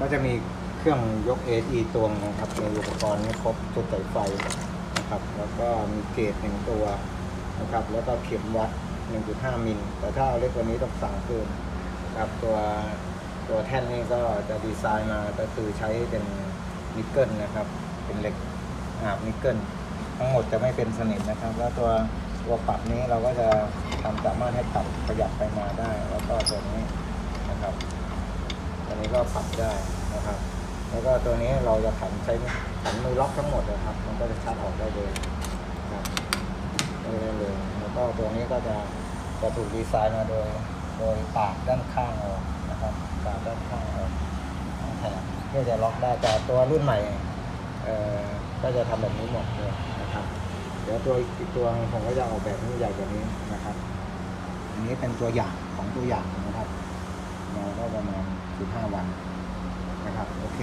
ก็จะมีเครื่องยก AE ตัวนึงนะครับมีอุปกรณ์นี่ครบชุดสายไฟนะครับ แล้วก็มีเกจหนึ่งตัวนะครับ แล้วก็เข็มวัด 1.5 มิล แต่ถ้าเอาเล็กกว่านี้ต้องสั่งเพิ่มนะครับตัวตัวแท่นนี่ก็จะดีไซน์มาก็คือใช้เป็นนิกเกิลนะครับ เป็นเหล็กอาบนิกเกิลทั้งหมดจะไม่เป็นสนิมนะครับ แล้วตัวตัวปรับนี้เราก็จะทำสามารถให้ปรับขยับไปมาได้ แล้วก็ตรับตัวนี้ ก็ปรับได้นะครับ แล้วก็ตัวนี้เราจะขันใช้ขันมือล็อกทั้งหมดนะครับ มันก็จะชัดออกได้เลยครับได้เลยแล้วก็ตัวนี้ก็จะจะถูกดีไซน์มาโดยโดยปากด้านข้างออกนะครับปากด้านข้างออกแถมเพื่อจะล็อกได้แต่ตัวรุ่นใหม่เอ่อก็จะทำแบบนี้หมดเลยนะครับ เดี๋ยวตัวอีกตัวผมก็จะออกแบบให้ใหญ่กว่านี้นะครับ อันนี้เป็นตัวอย่างของตัวอย่างนะครับ เราก็ประมาณ 15 วันนะครับ โอเค